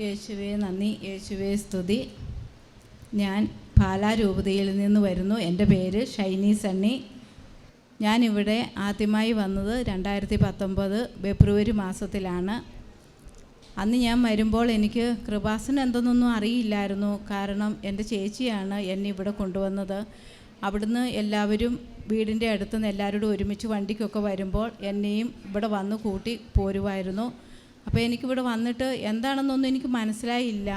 യേശുവേ നന്ദി. യേശുവേ സ്തുതി. ഞാൻ പാലാരൂപതയിൽ നിന്ന് വരുന്നു. എന്റെ പേര് ഷൈനി സണ്ണി. ഞാനിവിടെ ആദ്യമായി വന്നത് രണ്ടായിരത്തി പത്തൊമ്പത് ഫെബ്രുവരി മാസത്തിലാണ്. അന്ന് ഞാൻ വരുമ്പോൾ എനിക്ക് കൃപാസനം എന്തെന്നൊന്നും അറിയില്ലായിരുന്നു. കാരണം എന്റെ ചേച്ചിയാണ് എന്നെ ഇവിടെ കൊണ്ടുവന്നത്. അവിടുന്ന് എല്ലാവരും വീടിന്റെ അടുത്ത് നിന്ന് എല്ലാവരോടും ഒരുമിച്ച് വണ്ടിക്കൊക്കെ വരുമ്പോൾ എന്നെയും ഇവിടെ വന്ന് കൂട്ടി പോരുമായിരുന്നു. അപ്പോൾ എനിക്കിവിടെ വന്നിട്ട് എന്താണെന്നൊന്നും എനിക്ക് മനസ്സിലായില്ല.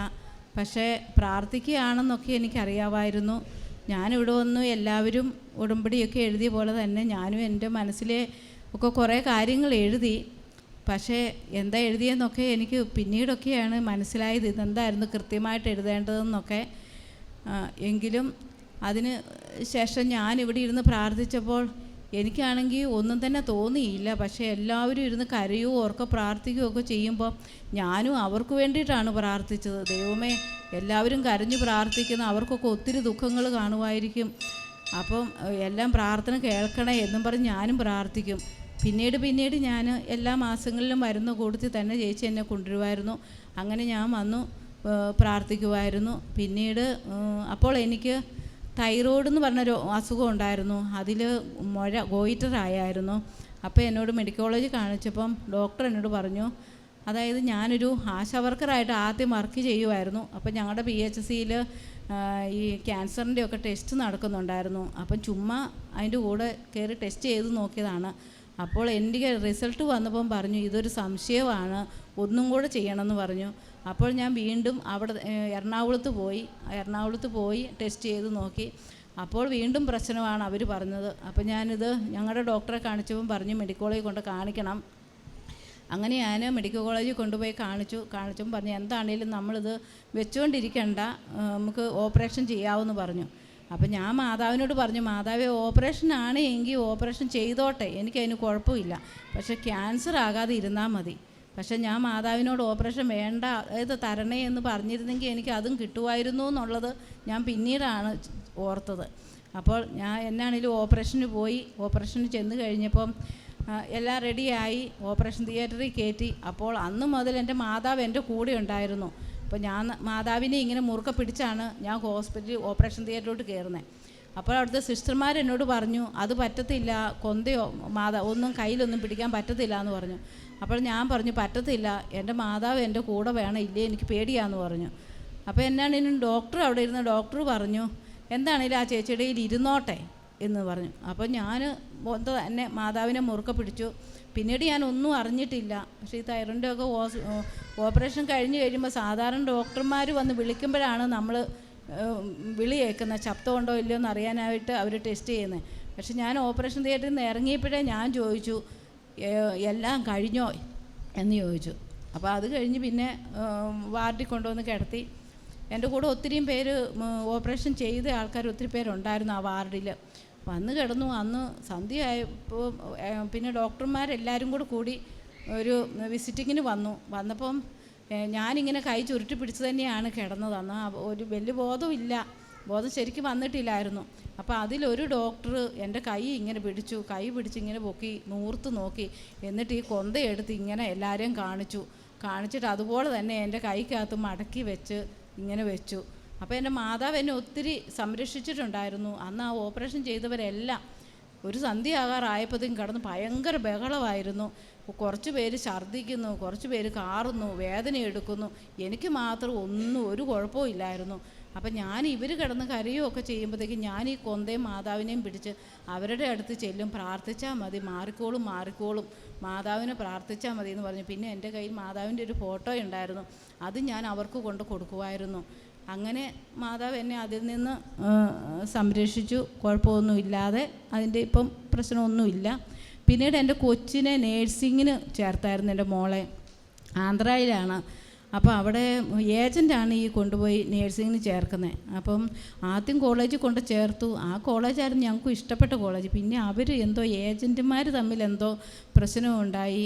പക്ഷേ പ്രാർത്ഥിക്കുകയാണെന്നൊക്കെ എനിക്കറിയാമായിരുന്നു. ഞാനിവിടെ വന്നു എല്ലാവരും ഉടമ്പടിയൊക്കെ എഴുതിയ പോലെ തന്നെ ഞാനും എന്റെ മനസ്സിലെ ഒക്കെ കുറേ കാര്യങ്ങൾ എഴുതി. പക്ഷേ എന്താ എഴുതിയെന്നൊക്കെ എനിക്ക് പിന്നീടൊക്കെയാണ് മനസ്സിലായത്. ഇതെന്തായിരുന്നു കൃത്യമായിട്ട് എഴുതേണ്ടതെന്നൊക്കെ. എങ്കിലും അതിന് ശേഷം ഞാൻ ഇവിടെ ഇരുന്ന് പ്രാർത്ഥിച്ചപ്പോൾ എനിക്കാണെങ്കിൽ ഒന്നും തന്നെ തോന്നിയില്ല. പക്ഷേ എല്ലാവരും ഇരുന്ന് കരയോ ഓർക്ക പ്രാർത്ഥിക്കുകയോ ഒക്കെ ചെയ്യുമ്പോൾ ഞാനും അവർക്ക് വേണ്ടിയിട്ടാണ് പ്രാർത്ഥിച്ചത്. ദൈവമേ എല്ലാവരും കരഞ്ഞു പ്രാർത്ഥിക്കുന്ന അവർക്കൊക്കെ ഒത്തിരി ദുഃഖങ്ങൾ കാണുമായിരിക്കും. അപ്പം എല്ലാം പ്രാർത്ഥന കേൾക്കണേ എന്നും പറഞ്ഞ് ഞാനും പ്രാർത്ഥിക്കും. പിന്നീട് പിന്നീട് ഞാൻ എല്ലാ മാസങ്ങളിലും വരുന്ന കൂട്ടത്തിൽ തന്നെ ചേച്ചി എന്നെ കൊണ്ടുവരുമായിരുന്നു. അങ്ങനെ ഞാൻ വന്നു പ്രാർത്ഥിക്കുമായിരുന്നു. പിന്നീട് അപ്പോൾ എനിക്ക് തൈറോയ്ഡ് എന്ന് പറഞ്ഞൊരു അസുഖം ഉണ്ടായിരുന്നു. അതിൽ മുഴ ഗോയിറ്റർ ആയായിരുന്നു അപ്പോൾ എന്നോട് മെഡിക്കൽ കോളേജ് കാണിച്ചപ്പം ഡോക്ടർ എന്നോട് പറഞ്ഞു അതായത് ഞാനൊരു ആശാ വർക്കറായിട്ട് ആദ്യം വർക്ക് ചെയ്യുമായിരുന്നു അപ്പം ഞങ്ങളുടെ പി എച്ച് സിയിൽ ഈ ക്യാൻസറിന്റെ ഒക്കെ ടെസ്റ്റ് നടക്കുന്നുണ്ടായിരുന്നു. അപ്പം ചുമ്മാ അതിന്റെ കൂടെ കയറി ടെസ്റ്റ് ചെയ്ത് നോക്കിയതാണ്. അപ്പോൾ എന്റെ റിസൾട്ട് വന്നപ്പം പറഞ്ഞു ഇതൊരു സംശയമാണ്. ഒന്നും കൂടെ ചെയ്യണമെന്ന് പറഞ്ഞു. അപ്പോൾ ഞാൻ വീണ്ടും അവിടെ എറണാകുളത്ത് പോയി. എറണാകുളത്ത് പോയി ടെസ്റ്റ് ചെയ്ത് നോക്കി. അപ്പോൾ വീണ്ടും പ്രശ്നമാണ് അവർ പറഞ്ഞത്. അപ്പോൾ ഞാനിത് ഞങ്ങളുടെ ഡോക്ടറെ കാണിച്ചപ്പം പറഞ്ഞു മെഡിക്കൽ കോളേജിൽ കൊണ്ട് കാണിക്കണം. അങ്ങനെ ഞാൻ മെഡിക്കൽ കോളേജിൽ കൊണ്ടുപോയി കാണിച്ചു. കാണിച്ചപ്പം പറഞ്ഞു എന്താണേലും നമ്മളിത് വെച്ചുകൊണ്ടിരിക്കണ്ട നമുക്ക് ഓപ്പറേഷൻ ചെയ്യാമെന്ന് പറഞ്ഞു. അപ്പം ഞാൻ മാതാവിനോട് പറഞ്ഞു മാതാവ് ഓപ്പറേഷൻ ആണ് എങ്കിൽ ഓപ്പറേഷൻ ചെയ്തോട്ടെ. എനിക്കതിന് കുഴപ്പമില്ല. പക്ഷേ ക്യാൻസർ ആകാതെ ഇരുന്നാൽ മതി. പക്ഷേ ഞാൻ മാതാവിനോട് ഓപ്പറേഷൻ വേണ്ട അതായത് തരണേ എന്ന് പറഞ്ഞിരുന്നെങ്കിൽ എനിക്ക് അതും കിട്ടുമായിരുന്നു എന്നുള്ളത് ഞാൻ പിന്നീടാണ് ഓർത്തത്. അപ്പോൾ ഞാൻ എന്നാണേലും ഓപ്പറേഷന് പോയി ഓപ്പറേഷന് ചെന്ന് കഴിഞ്ഞപ്പം എല്ലാം റെഡിയായി ഓപ്പറേഷൻ തിയേറ്ററിൽ കയറ്റി. അപ്പോൾ അന്ന് മുതൽ എന്റെ മാതാവ് എന്റെ കൂടെ ഉണ്ടായിരുന്നു. അപ്പോൾ ഞാൻ മാതാവിനെ ഇങ്ങനെ മുറുക്കെ പിടിച്ചാണ് ഞാൻ ഹോസ്പിറ്റലിൽ ഓപ്പറേഷൻ തിയേറ്ററിലോട്ട് കയറുന്നത്. അപ്പോൾ അവിടുത്തെ സിസ്റ്റർമാർ എന്നോട് പറഞ്ഞു അത് പറ്റത്തില്ല കൊന്തയോ മാതാ ഒന്നും കയ്യിലൊന്നും പിടിക്കാൻ പറ്റത്തില്ല എന്ന് പറഞ്ഞു. അപ്പോൾ ഞാൻ പറഞ്ഞു പറ്റത്തില്ല എന്റെ മാതാവ് എന്റെ കൂടെ വേണം ഇല്ലേ എനിക്ക് പേടിയാന്ന് പറഞ്ഞു. അപ്പോൾ എന്നാണെങ്കിലും ഡോക്ടർ അവിടെ ഇരുന്ന് ഡോക്ടർ പറഞ്ഞു എന്താണേലും ആ ചേച്ചിയുടെ കയ്യിൽ ഇരുന്നോട്ടെ എന്ന് പറഞ്ഞു. അപ്പോൾ ഞാൻ എന്താ തന്നെ മാതാവിനെ മുറുക്ക പിടിച്ചു. പിന്നീട് ഞാൻ ഒന്നും അറിഞ്ഞിട്ടില്ല. പക്ഷേ ഈ തൈറോയിഡിന്റെ ഒക്കെ ഓപ്പറേഷൻ കഴിഞ്ഞ് കഴിയുമ്പോൾ സാധാരണ ഡോക്ടർമാർ വന്ന് വിളിക്കുമ്പോഴാണ് നമ്മൾ വിളി കേൾക്കുന്നത് ശബ്ദമുണ്ടോ ഇല്ലയോ എന്ന് അറിയാനായിട്ട് അവർ ടെസ്റ്റ് ചെയ്യുന്നത് പക്ഷെ ഞാൻ ഓപ്പറേഷൻ തിയേറ്ററിൽ നിന്ന് ഇറങ്ങിയപ്പോഴേ ഞാൻ ചോദിച്ചു എല്ലാം കഴിഞ്ഞോ? എന്ന് ചോദിച്ചു. അപ്പോൾ അത് കഴിഞ്ഞ് പിന്നെ വാർഡിൽ കൊണ്ടുവന്ന് കിടത്തി. എന്റെ കൂടെ ഒത്തിരിയും പേര് ഓപ്പറേഷൻ ചെയ്ത ആൾക്കാർ ഒത്തിരി പേരുണ്ടായിരുന്നു ആ വാർഡിൽ വന്ന് കിടന്നു. അന്ന് സന്ധ്യയായപ്പോൾ പിന്നെ ഡോക്ടർമാരെല്ലാവരും കൂടെ കൂടി ഒരു വിസിറ്റിങ്ങിന് വന്നു. വന്നപ്പം ഞാനിങ്ങനെ കൈ ചുരുട്ടി പിടിച്ച് തന്നെയാണ് കിടന്നത്. അന്ന് ഒരു വലിയ ബോധമില്ല ബോധം ശരിക്കും വന്നിട്ടില്ലായിരുന്നു. അപ്പോൾ അതിലൊരു ഡോക്ടർ എന്റെ കൈ ഇങ്ങനെ പിടിച്ചു കൈ പിടിച്ച് ഇങ്ങനെ പൊക്കി നൂർത്ത് നോക്കി. എന്നിട്ട് ഈ കൊന്തയെടുത്ത് ഇങ്ങനെ എല്ലാവരെയും കാണിച്ചു. കാണിച്ചിട്ട് അതുപോലെ തന്നെ എന്റെ കൈക്കകത്ത് മടക്കി വെച്ച് ഇങ്ങനെ വെച്ചു. അപ്പോൾ എന്റെ മാതാവ് എന്നെ ഒത്തിരി സംരക്ഷിച്ചിട്ടുണ്ടായിരുന്നു. അന്ന് ആ ഓപ്പറേഷൻ ചെയ്തവരെല്ലാം ഒരു സന്ധ്യയാകാറായപ്പോഴത്തേക്കും കിടന്ന് ഭയങ്കര ബഹളമായിരുന്നു. കുറച്ച് പേര് ഛർദ്ദിക്കുന്നു കുറച്ച് പേര് കാറുന്നു വേദന എടുക്കുന്നു. എനിക്ക് മാത്രം ഒന്നും ഒരു കുഴപ്പവും ഇല്ലായിരുന്നു. അപ്പം ഞാൻ ഇവർ കിടന്ന് കരയുമൊക്കെ ചെയ്യുമ്പോഴത്തേക്കും ഞാൻ ഈ കൊന്തയും മാതാവിനെയും പിടിച്ച് അവരുടെ അടുത്ത് ചെല്ലും പ്രാർത്ഥിച്ചാൽ മതി മാറിക്കോളും മാറിക്കോളും മാതാവിനെ പ്രാർത്ഥിച്ചാൽ മതി എന്ന് പറഞ്ഞു. പിന്നെ എന്റെ കയ്യിൽ മാതാവിന്റെ ഒരു ഫോട്ടോ ഉണ്ടായിരുന്നു. അത് ഞാൻ അവർക്ക് കൊണ്ട് കൊടുക്കുമായിരുന്നു. അങ്ങനെ മാതാവ് എന്നെ അതിൽ നിന്ന് സംരക്ഷിച്ചു. കുഴപ്പമൊന്നുമില്ലാതെ അതിന്റെ ഇപ്പം പ്രശ്നമൊന്നുമില്ല. പിന്നീട് എന്റെ കൊച്ചിനെ നേഴ്സിങ്ങിന് ചേർത്തായിരുന്നു എന്റെ മോളെ. ആന്ധ്രയിലാണ്. അപ്പോൾ അവിടെ ഏജന്റാണ് ഈ കൊണ്ടുപോയി നേഴ്സിങ്ങിന് ചേർക്കുന്നത്. അപ്പം ആദ്യം കോളേജിൽ കൊണ്ട് ചേർത്തു. ആ കോളേജായിരുന്നു ഞങ്ങൾക്ക് ഇഷ്ടപ്പെട്ട കോളേജ്. പിന്നെ അവർ എന്തോ ഏജന്റുമാർ തമ്മിൽ എന്തോ പ്രശ്നമുണ്ടായി.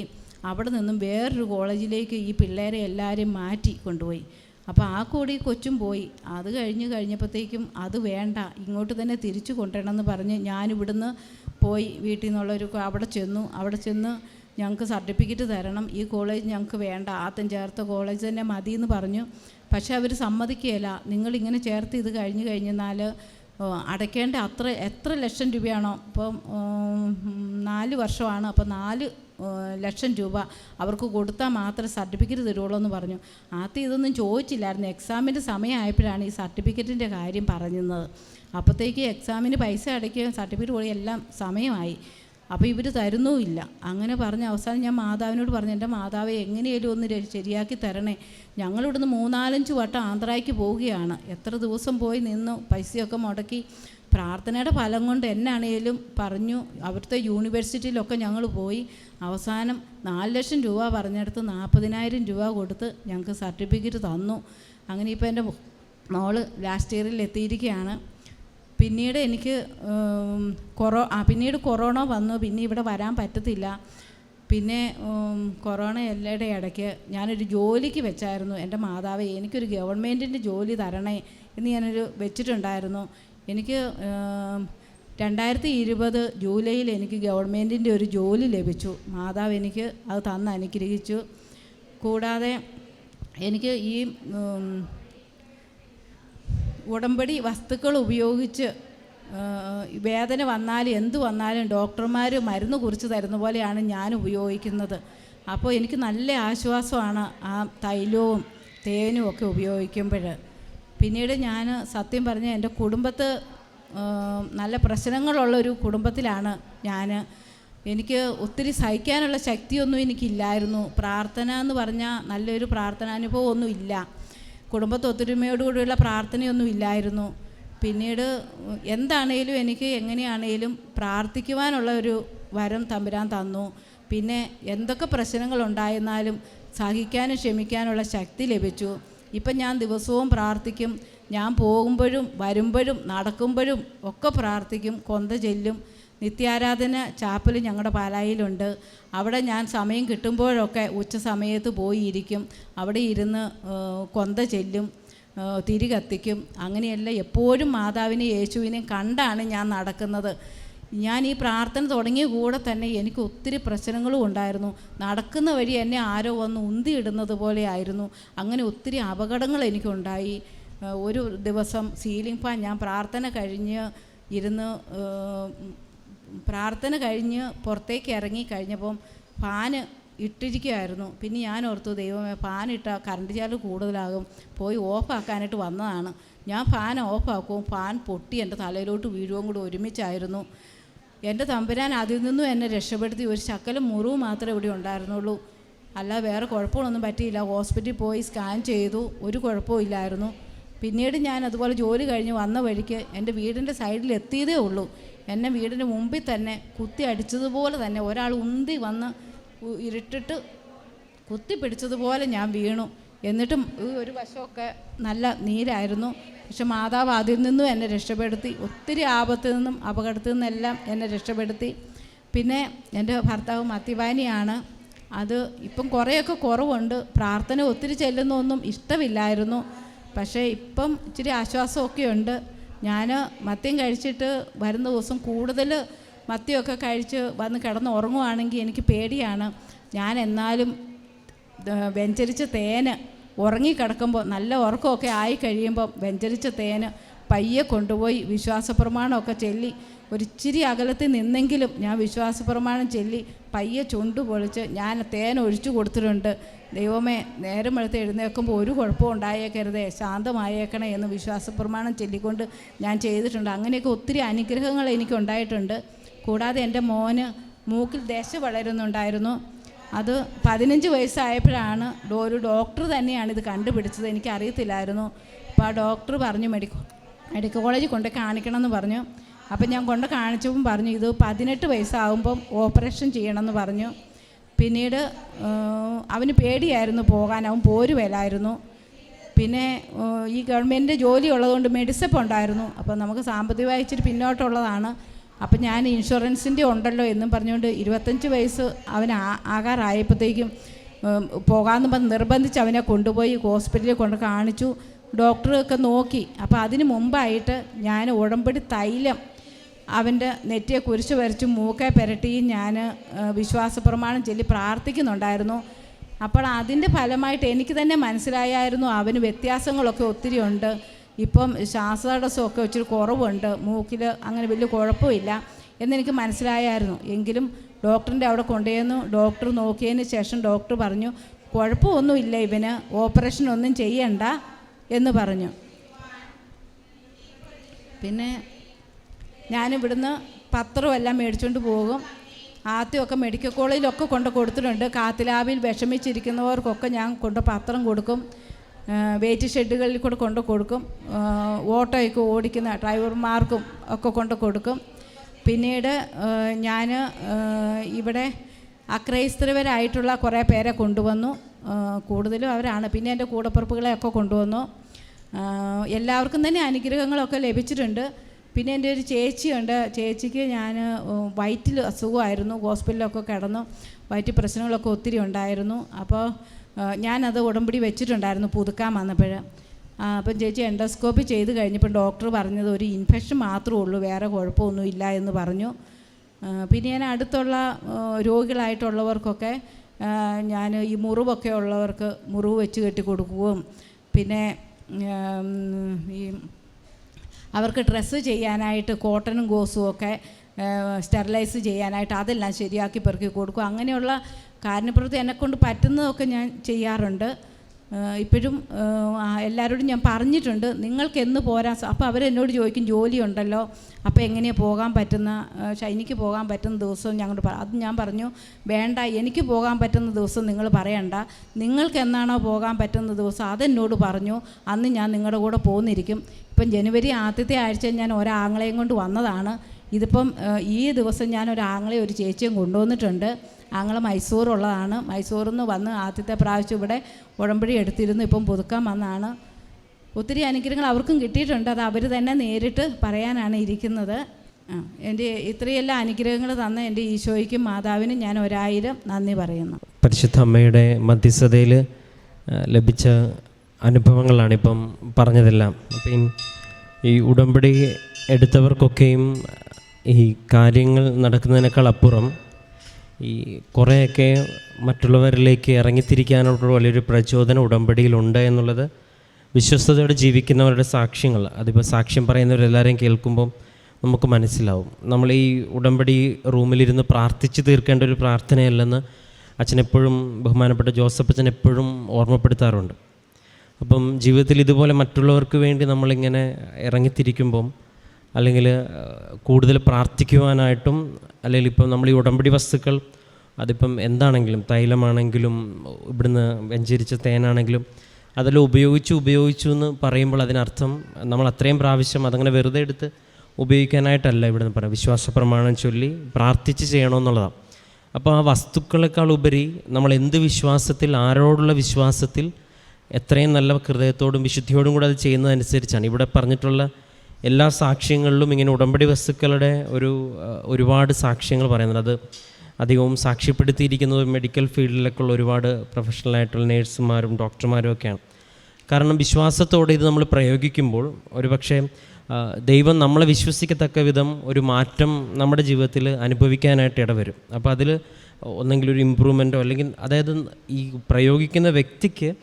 അവിടെ നിന്നും വേറൊരു കോളേജിലേക്ക് ഈ പിള്ളേരെ എല്ലാവരെയും മാറ്റി കൊണ്ടുപോയി. അപ്പോൾ ആ കൂടി കൊച്ചും പോയി. അത് കഴിഞ്ഞ് കഴിഞ്ഞപ്പോഴത്തേക്കും അത് വേണ്ട ഇങ്ങോട്ട് തന്നെ തിരിച്ചു കൊണ്ടുവരണമെന്ന് പറഞ്ഞ് ഞാനിവിടുന്ന് പോയി വീട്ടിൽ നിന്നുള്ളൊരു അവിടെ ചെന്നു. അവിടെ ചെന്ന് ഞങ്ങൾക്ക് സർട്ടിഫിക്കറ്റ് തരണം. ഈ കോളേജ് ഞങ്ങൾക്ക് വേണ്ട. ആദ്യം ചേർത്ത കോളേജ് തന്നെ മതി എന്ന് പറഞ്ഞു. പക്ഷേ അവർ സമ്മതിക്കുകയില്ല. നിങ്ങളിങ്ങനെ ചേർത്ത് ഇത് കഴിഞ്ഞ് കഴിഞ്ഞെന്നാൽ അടയ്ക്കേണ്ട അത്ര എത്ര ലക്ഷം രൂപയാണോ? ഇപ്പം നാല് വർഷമാണ്. അപ്പോൾ നാല് ലക്ഷം രൂപ അവർക്ക് കൊടുത്താൽ മാത്രം സർട്ടിഫിക്കറ്റ് തരുള്ളൂ എന്ന് പറഞ്ഞു. ആദ്യം ഇതൊന്നും ചോദിച്ചില്ലായിരുന്നു. എക്സാമിന്റെ സമയമായപ്പോഴാണ് ഈ സർട്ടിഫിക്കറ്റിന്റെ കാര്യം പറഞ്ഞത് അപ്പോഴത്തേക്ക് എക്സാമിന് പൈസ അടയ്ക്കുകയും സർട്ടിഫിക്കറ്റ് പോയി എല്ലാം സമയമായി. അപ്പോൾ ഇവർ തരുന്നുമില്ല. അങ്ങനെ പറഞ്ഞ അവസാനം ഞാൻ മാതാവിനോട് പറഞ്ഞു എന്റെ മാതാവെ എങ്ങനെയാലും ഒന്ന് ശരിയാക്കി തരണേ. ഞങ്ങളിവിടുന്ന് മൂന്നാലഞ്ച് വട്ടം ആന്ധ്രയ്ക്ക് പോവുകയാണ്. എത്ര ദിവസം പോയി നിന്നു പൈസയൊക്കെ മുടക്കി പ്രാർത്ഥനയുടെ ഫലം കൊണ്ട് എന്നാണേലും പറഞ്ഞു. അവിടുത്തെ യൂണിവേഴ്സിറ്റിയിലൊക്കെ ഞങ്ങൾ പോയി. അവസാനം നാല് ലക്ഷം രൂപ പറഞ്ഞെടുത്ത് നാൽപ്പതിനായിരം രൂപ കൊടുത്ത് ഞങ്ങൾക്ക് സർട്ടിഫിക്കറ്റ് തന്നു. അങ്ങനെ ഇപ്പോൾ എന്റെ മോൾ ലാസ്റ്റ് ഇയറിൽ എത്തിയിരിക്കുകയാണ് പിന്നീട് എനിക്ക് കൊറോ പിന്നീട് കൊറോണ വന്നു. പിന്നെ ഇവിടെ വരാൻ പറ്റത്തില്ല. പിന്നെ കൊറോണ എല്ലാവരുടെ ഇടയ്ക്ക് ഞാനൊരു ജോലിക്ക് വെച്ചായിരുന്നു. എന്റെ മാതാവേ എനിക്കൊരു ഗവൺമെന്റിന്റെ ജോലി തരണേ എന്ന് ഞാനൊരു വെച്ചിട്ടുണ്ടായിരുന്നു. എനിക്ക് രണ്ടായിരത്തി ഇരുപത് ജൂലൈയിൽ എനിക്ക് ഗവൺമെന്റിന്റെ ഒരു ജോലി ലഭിച്ചു. മാതാവ് എനിക്ക് അത് തന്ന് അനുഗ്രഹിച്ചു. കൂടാതെ എനിക്ക് ഈ ഉടമ്പടി വസ്തുക്കൾ ഉപയോഗിച്ച് വേദന വന്നാലും എന്ത് വന്നാലും ഡോക്ടർമാർ മരുന്ന് കുറിച്ച് തരുന്ന പോലെയാണ് ഞാൻ ഉപയോഗിക്കുന്നത്. അപ്പോൾ എനിക്ക് നല്ല ആശ്വാസമാണ് ആ തൈലവും തേനും ഒക്കെ ഉപയോഗിക്കുമ്പോൾ പിന്നീട് ഞാൻ സത്യം പറഞ്ഞ എന്റെ കുടുംബത്ത് നല്ല പ്രശ്നങ്ങളുള്ളൊരു കുടുംബത്തിലാണ് ഞാൻ. എനിക്ക് ഒത്തിരി സഹിക്കാനുള്ള ശക്തിയൊന്നും എനിക്കില്ലായിരുന്നു. പ്രാർത്ഥന എന്ന് പറഞ്ഞാൽ നല്ലൊരു പ്രാർത്ഥനാനുഭവം ഒന്നും ഇല്ല. കുടുംബത്തെ ഒത്തൊരുമയോടുകൂടിയുള്ള പ്രാർത്ഥനയൊന്നും ഇല്ലായിരുന്നു. പിന്നീട് എന്താണേലും എനിക്ക് എങ്ങനെയാണേലും പ്രാർത്ഥിക്കുവാനുള്ള ഒരു വരം തമ്പുരാൻ തന്നു. പിന്നെ എന്തൊക്കെ പ്രശ്നങ്ങളുണ്ടായിരുന്നാലും സഹിക്കാനും ക്ഷമിക്കാനുള്ള ശക്തി ലഭിച്ചു. ഇപ്പം ഞാൻ ദിവസവും പ്രാർത്ഥിക്കും. ഞാൻ പോകുമ്പോഴും വരുമ്പോഴും നടക്കുമ്പോഴും ഒക്കെ പ്രാർത്ഥിക്കും. കൊന്ത ചെല്ലും. നിത്യാരാധന ചാപ്പൽ ഞങ്ങളുടെ പാലായിലുണ്ട്. അവിടെ ഞാൻ സമയം കിട്ടുമ്പോഴൊക്കെ ഉച്ച സമയത്ത് പോയിരിക്കും. അവിടെ ഇരുന്ന് കൊന്ത ചെല്ലും തിരി കത്തിക്കും. അങ്ങനെയല്ല എപ്പോഴും മാതാവിനെ യേശുവിനെയും കണ്ടാണ് ഞാൻ നടക്കുന്നത്. ഞാൻ ഈ പ്രാർത്ഥന തുടങ്ങിയ കൂടെ തന്നെ എനിക്ക് ഒത്തിരി പ്രശ്നങ്ങളും ഉണ്ടായിരുന്നു. നടക്കുന്ന വഴി എന്നെ ആരോ വന്ന് ഉന്തിയിടുന്നത് പോലെ ആയിരുന്നു. അങ്ങനെ ഒത്തിരി അപകടങ്ങൾ എനിക്കുണ്ടായി. ഒരു ദിവസം സീലിംഗ് ഫാൻ ഞാൻ പ്രാർത്ഥന കഴിഞ്ഞ് ഇരുന്ന് പ്രാർത്ഥന കഴിഞ്ഞ് പുറത്തേക്ക് ഇറങ്ങി കഴിഞ്ഞപ്പം ഫാന് ഇട്ടിരിക്കുമായിരുന്നു പിന്നെ ഞാൻ ഓർത്തു ദൈവമേ ഫാൻ ഇട്ട കറണ്ട് ചാൽ കൂടുതലാകും. പോയി ഓഫാക്കാനായിട്ട് വന്നതാണ്. ഞാൻ ഫാൻ ഓഫാക്കും. ഫാൻ പൊട്ടി എന്റെ തലയിലോട്ട് വീഴുകയും കൂടി ഒരുമിച്ചായിരുന്നു. എന്റെ തമ്പുരാൻ അതിൽ നിന്നും എന്നെ രക്ഷപ്പെടുത്തി ഒരു ശക്കലും മുറിവ് മാത്രമേ ഇവിടെ ഉണ്ടായിരുന്നുള്ളൂ. അല്ല വേറെ കുഴപ്പങ്ങളൊന്നും പറ്റിയില്ല. ഹോസ്പിറ്റലിൽ പോയി സ്കാൻ ചെയ്തു. ഒരു കുഴപ്പവും ഇല്ലായിരുന്നു. പിന്നീട് ഞാൻ അതുപോലെ ജോലി കഴിഞ്ഞ് വന്ന വഴിക്ക് എന്റെ വീടിന്റെ സൈഡിൽ എത്തിയതേ ഉള്ളൂ. എന്നെ വീടിന്റെ മുമ്പിൽ തന്നെ കുത്തി അടിച്ചതുപോലെ തന്നെ ഒരാൾ ഉന്തി വന്ന് ഇരുട്ടിട്ട് കുത്തി പിടിച്ചതുപോലെ ഞാൻ വീണു. എന്നിട്ടും ഒരു വശമൊക്കെ നല്ല നീരായിരുന്നു. പക്ഷെ മാതാവ് അതിൽ നിന്നും എന്നെ രക്ഷപ്പെടുത്തി ഒത്തിരി ആപത്തിൽ നിന്നും അപകടത്തിൽ നിന്നെല്ലാം എന്നെ രക്ഷപ്പെടുത്തി. പിന്നെ എന്റെ ഭർത്താവ് മത്തിവാനിയാണ് അത് ഇപ്പം കുറേയൊക്കെ കുറവുണ്ട്. പ്രാർത്ഥന ഒത്തിരി ചെല്ലുന്നൊന്നും ഇഷ്ടമില്ലായിരുന്നു. പക്ഷേ ഇപ്പം ഇച്ചിരി ആശ്വാസമൊക്കെ ഉണ്ട്. ഞാൻ മത്യം കഴിച്ചിട്ട് വരുന്ന ദിവസം കൂടുതൽ മത്തിയൊക്കെ കഴിച്ച് വന്ന് കിടന്ന് ഉറങ്ങുവാണെങ്കിൽ എനിക്ക് പേടിയാണ്. ഞാൻ എന്നാലും വെഞ്ചരിച്ച തേന് ഉറങ്ങിക്കിടക്കുമ്പോൾ നല്ല ഉറക്കമൊക്കെ ആയി കഴിയുമ്പോൾ വെഞ്ചരിച്ച തേന് പയ്യെ കൊണ്ടുപോയി വിശ്വാസപ്രമാണമൊക്കെ ചൊല്ലി. ഒരിച്ചിരി അകലത്തിൽ നിന്നെങ്കിലും ഞാൻ വിശ്വാസപ്രമാണം ചൊല്ലി. പയ്യെ ചുണ്ടു പൊളിച്ച് ഞാൻ തേൻ ഒഴിച്ചു കൊടുത്തിട്ടുണ്ട്. ദൈവമേ നേരം വെളുത്ത് എഴുന്നേൽക്കുമ്പോൾ ഒരു കുഴപ്പവും ഉണ്ടായേക്കരുതേ. ശാന്തമായേക്കണേ എന്ന് വിശ്വാസപ്രമാണം ചൊല്ലിക്കൊണ്ട് ഞാൻ ചെയ്തിട്ടുണ്ട്. അങ്ങനെയൊക്കെ ഒത്തിരി അനുഗ്രഹങ്ങൾ എനിക്കുണ്ടായിട്ടുണ്ട്. കൂടാതെ എന്റെ മോന് മൂക്കിൽ ദശ വളരുന്നുണ്ടായിരുന്നു. അത് പതിനഞ്ച് വയസ്സായപ്പോഴാണ് ഒരു ഡോക്ടർ തന്നെയാണ് ഇത് കണ്ടുപിടിച്ചത്. എനിക്കറിയത്തില്ലായിരുന്നു. അപ്പോൾ ആ ഡോക്ടർ പറഞ്ഞു മെഡിക്കൽ മെഡിക്കൽ കോളേജിൽ കൊണ്ട് കാണിക്കണം എന്ന് പറഞ്ഞു. അപ്പം ഞാൻ കൊണ്ട് കാണിച്ചപ്പം പറഞ്ഞു ഇത് പതിനെട്ട് വയസ്സാകുമ്പം ഓപ്പറേഷൻ ചെയ്യണമെന്ന് പറഞ്ഞു. പിന്നീട് അവന് പേടിയായിരുന്നു പോകാൻ. അവൻ പോരുവലായിരുന്നു. പിന്നെ ഈ ഗവൺമെന്റ് ജോലി ഉള്ളതുകൊണ്ട് മെഡിസപ്പ് ഉണ്ടായിരുന്നു. അപ്പം നമുക്ക് സാമ്പത്തികമായി ഇച്ചിരി പിന്നോട്ടുള്ളതാണ്. അപ്പം ഞാൻ ഇൻഷുറൻസിന്റെ ഉണ്ടല്ലോ എന്നും പറഞ്ഞുകൊണ്ട് ഇരുപത്തഞ്ച് വയസ്സ് അവൻ ആകാറായപ്പോഴത്തേക്കും പോകാമെന്ന് പറഞ്ഞ് നിർബന്ധിച്ച് അവനെ കൊണ്ടുപോയി ഹോസ്പിറ്റലിൽ കൊണ്ട് കാണിച്ചു. ഡോക്ടറൊക്കെ നോക്കി. അപ്പോൾ അതിന് മുമ്പായിട്ട് ഞാൻ ഉടമ്പടി തൈലം അവന്റെ നെറ്റിയെ കുരിശ് വരച്ചും മൂക്കെ പുരട്ടിയും ഞാൻ വിശ്വാസ പ്രമാണം ചൊല്ലി പ്രാർത്ഥിക്കുന്നുണ്ടായിരുന്നു. അപ്പോൾ അതിന്റെ ഫലമായിട്ട് എനിക്ക് തന്നെ മനസ്സിലായായിരുന്നു അവന് വ്യത്യാസങ്ങളൊക്കെ ഒത്തിരി ഉണ്ട്. ഇപ്പം ശ്വാസതടസ്സമൊക്കെ ഇച്ചിരി കുറവുണ്ട്. മൂക്കിൽ അങ്ങനെ വലിയ കുഴപ്പമില്ല എന്നെനിക്ക് മനസ്സിലായായിരുന്നു. എങ്കിലും ഡോക്ടറിന്റെ അവിടെ കൊണ്ടുവന്നു. ഡോക്ടർ നോക്കിയതിന് ശേഷം ഡോക്ടർ പറഞ്ഞു കുഴപ്പമൊന്നുമില്ല ഇവന് ഓപ്പറേഷൻ ഒന്നും ചെയ്യണ്ട എന്ന് പറഞ്ഞു. പിന്നെ ഞാനിവിടുന്ന് പത്രമെല്ലാം മേടിച്ചുകൊണ്ട് പോകും. ആദ്യമൊക്കെ മെഡിക്കൽ കോളേജിലൊക്കെ കൊണ്ട് കൊടുത്തിട്ടുണ്ട്. കാത്തിലാവിൽ വിഷമിച്ചിരിക്കുന്നവർക്കൊക്കെ ഞാൻ കൊണ്ട് പത്രം കൊടുക്കും. വെയിറ്റ് ഷെഡുകളിൽ കൂടെ കൊണ്ട് കൊടുക്കും. ഓട്ടോയൊക്കെ ഓടിക്കുന്ന ഡ്രൈവർമാർക്കും ഒക്കെ കൊണ്ട് കൊടുക്കും. പിന്നീട് ഞാൻ ഇവിടെ അക്രൈസ്തവരായിട്ടുള്ള കുറേ പേരെ കൊണ്ടുവന്നു. കൂടുതലും അവരാണ്. പിന്നെ എന്റെ കൂടപ്പുറപ്പുകളെയൊക്കെ കൊണ്ടുവന്നു. എല്ലാവർക്കും തന്നെ അനുഗ്രഹങ്ങളൊക്കെ ലഭിച്ചിട്ടുണ്ട്. പിന്നെ എന്റെ ഒരു ചേച്ചിയുണ്ട്. ചേച്ചിക്ക് ഞാൻ വയറ്റിൽ അസുഖമായിരുന്നു. ഹോസ്പിറ്റലിലൊക്കെ കിടന്നു. വയറ്റ് പ്രശ്നങ്ങളൊക്കെ ഒത്തിരി ഉണ്ടായിരുന്നു. അപ്പോൾ ഞാനത് ഉടമ്പടി വെച്ചിട്ടുണ്ടായിരുന്നു പുതുക്കാൻ വന്നപ്പോൾ അപ്പം ചേച്ചി എൻഡോസ്കോപ്പി ചെയ്ത് കഴിഞ്ഞപ്പോൾ ഡോക്ടർ പറഞ്ഞത് ഒരു ഇൻഫെക്ഷൻ മാത്രമേ ഉള്ളൂ വേറെ കുഴപ്പമൊന്നും ഇല്ല എന്ന് പറഞ്ഞു. പിന്നെ ഞാൻ അടുത്തുള്ള രോഗികളായിട്ടുള്ളവർക്കൊക്കെ ഞാൻ ഈ മുറിവൊക്കെ ഉള്ളവർക്ക് മുറിവ് വെച്ച് കെട്ടി കൊടുക്കുകയും പിന്നെ ഈ അവർക്ക് ഡ്രസ്സ് ചെയ്യാനായിട്ട് കോട്ടനും ഗോസും ഒക്കെ സ്റ്റെറിലൈസ് ചെയ്യാനായിട്ട് അതെല്ലാം ശരിയാക്കി പെറുക്കി കൊടുക്കും. അങ്ങനെയുള്ള കാരണപ്രവൃത്തി എന്നെക്കൊണ്ട് പറ്റുന്നതൊക്കെ ഞാൻ ചെയ്യാറുണ്ട്. ഇപ്പോഴും എല്ലാവരോടും ഞാൻ പറഞ്ഞിട്ടുണ്ട് നിങ്ങൾക്ക് എന്ന് പോരാ? അപ്പോൾ അവരെന്നോട് ചോദിക്കും ജോലിയുണ്ടല്ലോ? അപ്പോൾ എങ്ങനെയാണ് പോകാൻ പറ്റുന്ന ഷൈനിക്ക് പോകാൻ പറ്റുന്ന ദിവസവും ഞങ്ങളോട് അത് ഞാൻ പറഞ്ഞു വേണ്ട എനിക്ക് പോകാൻ പറ്റുന്ന ദിവസം നിങ്ങൾ പറയണ്ട. നിങ്ങൾക്ക് എന്നാണോ പോകാൻ പറ്റുന്ന ദിവസം അതെന്നോട് പറഞ്ഞു. അന്ന് ഞാൻ നിങ്ങളുടെ കൂടെ പോന്നിരിക്കും. ഇപ്പം ജനുവരി ആദ്യത്തെ ആഴ്ച ഞാൻ ഒരാങ്ങളെയും കൊണ്ട് വന്നതാണ്. ഇതിപ്പം ഈ ദിവസം ഞാൻ ഒരു ആങ്ങളെ ഒരു ചേച്ചിയും കൊണ്ടുവന്നിട്ടുണ്ട്. ആങ്ങൾ മൈസൂറുള്ളതാണ്. മൈസൂറിൽ നിന്ന് വന്ന് ആദ്യത്തെ പ്രാവശ്യം ഇവിടെ ഉടമ്പടി എടുത്തിരുന്നു. ഇപ്പം പുതുക്കാൻ വന്നാണ്. ഒത്തിരി അനുഗ്രഹങ്ങൾ അവർക്കും കിട്ടിയിട്ടുണ്ട്. അത് അവർ തന്നെ നേരിട്ട് പറയാനാണ് ഇരിക്കുന്നത്. എന്റെ ഇത്രയെല്ലാം അനുഗ്രഹങ്ങൾ തന്ന എന്റെ ഈശോയ്ക്കും മാതാവിനും ഞാൻ ഒരായിരം നന്ദി പറയുന്നു. പരിശുദ്ധ അമ്മയുടെ മധ്യസ്ഥതയിൽ ലഭിച്ച അനുഭവങ്ങളാണ് ഇപ്പം പറഞ്ഞതെല്ലാം. അപ്പം ഈ ഉടമ്പടി എടുത്തവർക്കൊക്കെയും ഈ കാര്യങ്ങൾ നടക്കുന്നതിനേക്കാൾ അപ്പുറം ഈ കുറേയൊക്കെ മറ്റുള്ളവരിലേക്ക് ഇറങ്ങിത്തിരിക്കാനുള്ള വലിയൊരു പ്രചോദനം ഉടമ്പടിയിലുണ്ട് എന്നുള്ളത് വിശ്വസ്തയോടെ ജീവിക്കുന്നവരുടെ സാക്ഷ്യങ്ങൾ. അതിപ്പോൾ സാക്ഷ്യം പറയുന്നവരെല്ലാവരെയും കേൾക്കുമ്പം നമുക്ക് മനസ്സിലാവും. നമ്മൾ ഈ ഉടമ്പടി റൂമിലിരുന്ന് പ്രാർത്ഥിച്ച് തീർക്കേണ്ട ഒരു പ്രാർത്ഥനയല്ലെന്ന് അച്ഛനെപ്പോഴും ബഹുമാനപ്പെട്ട ജോസഫ് അച്ഛൻ എപ്പോഴും ഓർമ്മപ്പെടുത്താറുണ്ട്. അപ്പം ജീവിതത്തിൽ ഇതുപോലെ മറ്റുള്ളവർക്ക് വേണ്ടി നമ്മളിങ്ങനെ ഇറങ്ങിത്തിരിക്കുമ്പം അല്ലെങ്കിൽ കൂടുതൽ പ്രാർത്ഥിക്കുവാനായിട്ടും അല്ലെങ്കിൽ ഇപ്പം നമ്മൾ ഈ ഉടമ്പടി വസ്തുക്കൾ അതിപ്പം എന്താണെങ്കിലും തൈലമാണെങ്കിലും ഇവിടുന്ന് വെഞ്ചരിച്ച തേനാണെങ്കിലും അതെല്ലാം ഉപയോഗിച്ചു ഉപയോഗിച്ചു എന്ന് പറയുമ്പോൾ അതിനർത്ഥം നമ്മൾ അത്രയും പ്രാവശ്യം അതങ്ങനെ വെറുതെ എടുത്ത് ഉപയോഗിക്കാനായിട്ടല്ല ഇവിടെ നിന്ന് പറയാം വിശ്വാസ പ്രമാണം ചൊല്ലി പ്രാർത്ഥിച്ച് ചെയ്യണമെന്നുള്ളതാണ് അപ്പോൾ ആ വസ്തുക്കളെക്കാൾ ഉപരി നമ്മൾ എന്ത് വിശ്വാസത്തിൽ ആരോടുള്ള വിശ്വാസത്തിൽ എത്രയും നല്ല ഹൃദയത്തോടും വിശുദ്ധിയോടും കൂടെ അത് ചെയ്യുന്നതനുസരിച്ചാണ്. ഇവിടെ പറഞ്ഞിട്ടുള്ള എല്ലാ സാക്ഷ്യങ്ങളിലും ഇങ്ങനെ ഉടമ്പടി വസ്തുക്കളുടെ ഒരു ഒരുപാട് സാക്ഷ്യങ്ങൾ പറയുന്നുണ്ട്. അത് അധികവും സാക്ഷ്യപ്പെടുത്തിയിരിക്കുന്നത് മെഡിക്കൽ ഫീൽഡിലൊക്കെയുള്ള ഒരുപാട് പ്രൊഫഷണലായിട്ടുള്ള നേഴ്സുമാരും ഡോക്ടർമാരും ഒക്കെയാണ്. കാരണം വിശ്വാസത്തോടെ ഇത് നമ്മൾ പ്രയോഗിക്കുമ്പോൾ ഒരുപക്ഷെ ദൈവം നമ്മളെ വിശ്വസിക്കത്തക്ക വിധം ഒരു മാറ്റം നമ്മുടെ ജീവിതത്തിൽ അനുഭവിക്കാനായിട്ട് ഇടവരും. അപ്പോൾ അതിൽ ഒന്നെങ്കിൽ ഒരു ഇമ്പ്രൂവ്മെന്റോ അല്ലെങ്കിൽ അതായത് ഈ പ്രയോഗിക്കുന്ന വ്യക്തിക്ക്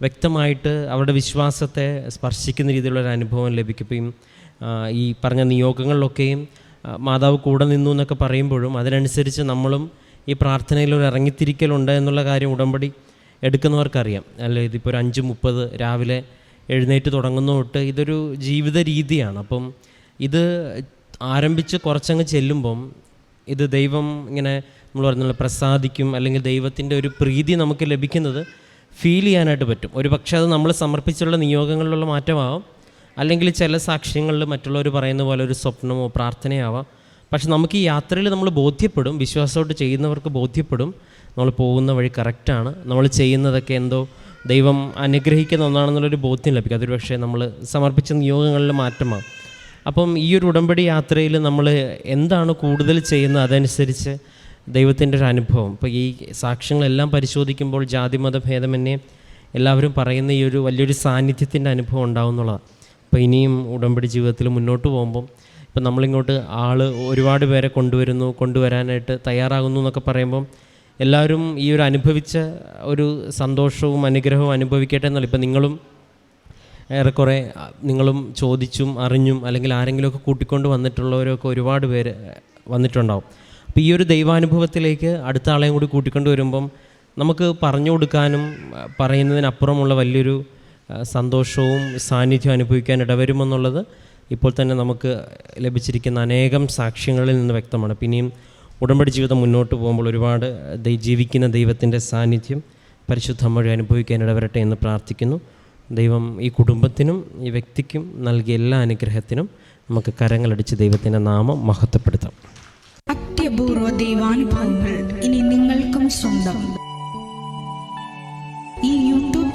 വ്യക്തമായിട്ട് അവരുടെ വിശ്വാസത്തെ സ്പർശിക്കുന്ന രീതിയിലുള്ള ഒരു അനുഭവം ലഭിക്കും. ഈ പറഞ്ഞ നിയോഗങ്ങളിലൊക്കെയും മാതാവ് കൂടെ നിന്നു എന്നൊക്കെ പറയുമ്പോഴും അതിനനുസരിച്ച് നമ്മളും ഈ പ്രാർത്ഥനയിൽ ഒരു ഇറങ്ങിത്തിരിക്കലുണ്ട് എന്നുള്ള കാര്യം ഉടമ്പടി എടുക്കുന്നവർക്കറിയാം. അല്ല ഇതിപ്പോൾ ഒരു അഞ്ച് മുപ്പത് രാവിലെ എഴുന്നേറ്റ് തുടങ്ങുന്ന തൊട്ട് ഇതൊരു ജീവിത രീതിയാണ്. അപ്പം ഇത് ആരംഭിച്ച് കുറച്ചങ്ങ് ചെല്ലുമ്പം ഇത് ദൈവം ഇങ്ങനെ നമ്മൾ പറഞ്ഞുള്ള പ്രസാദിക്കും അല്ലെങ്കിൽ ദൈവത്തിന്റെ ഒരു പ്രീതി നമുക്ക് ലഭിക്കുന്നത് ഫീൽ ചെയ്യാനായിട്ട് പറ്റും. ഒരു പക്ഷേ അത് നമ്മൾ സമർപ്പിച്ചുള്ള നിയോഗങ്ങളിലുള്ള മാറ്റമാവാം. അല്ലെങ്കിൽ ചില സാക്ഷ്യങ്ങളിൽ മറ്റുള്ളവർ പറയുന്ന പോലെ ഒരു സ്വപ്നമോ പ്രാർത്ഥനയാവാം പക്ഷെ നമുക്ക് ഈ യാത്രയിൽ നമ്മൾ ബോധ്യപ്പെടും വിശ്വാസമായിട്ട് ചെയ്യുന്നവർക്ക് ബോധ്യപ്പെടും. നമ്മൾ പോകുന്ന വഴി കറക്റ്റാണ് നമ്മൾ ചെയ്യുന്നതൊക്കെ എന്തോ ദൈവം അനുഗ്രഹിക്കുന്ന ഒന്നാണെന്നുള്ളൊരു ബോധ്യം ലഭിക്കും. അതൊരു പക്ഷേ നമ്മൾ സമർപ്പിച്ച നിയോഗങ്ങളിൽ മാറ്റമാണ്. അപ്പം ഈ ഒരു ഉടമ്പടി യാത്രയിൽ നമ്മൾ എന്താണ് കൂടുതൽ ചെയ്യുന്നത്? അതനുസരിച്ച് ദൈവത്തിന്റെ ഒരു അനുഭവം. ഇപ്പോൾ ഈ സാക്ഷ്യങ്ങളെല്ലാം പരിശോധിക്കുമ്പോൾ ജാതിമത ഭേദമന്യേ എല്ലാവരും പറയുന്ന ഈ ഒരു വലിയൊരു സാന്നിധ്യത്തിന്റെ അനുഭവം ഉണ്ടാവും എന്നുള്ളതാണ്. അപ്പോൾ ഇനിയും ഉടമ്പടി ജീവിതത്തിൽ മുന്നോട്ട് പോകുമ്പം ഇപ്പം നമ്മളിങ്ങോട്ട് ആൾ ഒരുപാട് പേരെ കൊണ്ടുവരുന്നു കൊണ്ടുവരാനായിട്ട് തയ്യാറാകുന്നു എന്നൊക്കെ പറയുമ്പം എല്ലാവരും ഈ ഒരു അനുഭവിച്ച ഒരു സന്തോഷവും അനുഗ്രഹവും അനുഭവിക്കട്ടെ എന്നുള്ള ഇപ്പം നിങ്ങളും ഏറെക്കുറെ നിങ്ങളും ചോദിച്ചും അറിഞ്ഞും അല്ലെങ്കിൽ ആരെങ്കിലുമൊക്കെ കൂട്ടിക്കൊണ്ട് വന്നിട്ടുള്ളവരൊക്കെ ഒരുപാട് പേര് വന്നിട്ടുണ്ടാവും. അപ്പോൾ ഈ ഒരു ദൈവാനുഭവത്തിലേക്ക് അടുത്ത ആളെയും കൂടി കൂട്ടിക്കൊണ്ട് വരുമ്പം നമുക്ക് പറഞ്ഞു കൊടുക്കാനും പറയുന്നതിനപ്പുറമുള്ള വലിയൊരു സന്തോഷവും സാന്നിധ്യവും അനുഭവിക്കാൻ ഇടവരുമെന്നുള്ളത് ഇപ്പോൾ തന്നെ നമുക്ക് ലഭിച്ചിരിക്കുന്ന അനേകം സാക്ഷ്യങ്ങളിൽ നിന്ന് വ്യക്തമാണ്. പിന്നെയും ഉടമ്പടി ജീവിതം മുന്നോട്ട് പോകുമ്പോൾ ഒരുപാട് ജീവിക്കുന്ന ദൈവത്തിന്റെ സാന്നിധ്യം പരിശുദ്ധ മഴ അനുഭവിക്കാൻ ഇടവരട്ടെ എന്ന് പ്രാർത്ഥിക്കുന്നു. ദൈവം ഈ കുടുംബത്തിനും ഈ വ്യക്തിക്കും നൽകിയ എല്ലാ അനുഗ്രഹത്തിനും നമുക്ക് കരങ്ങളടിച്ച് ദൈവത്തിന്റെ നാമം മഹത്വപ്പെടുത്താം. അത്യപൂർവ ദൈവാനുഭവങ്ങൾ ഇനി നിങ്ങൾക്കും സ്വന്തം. ഈ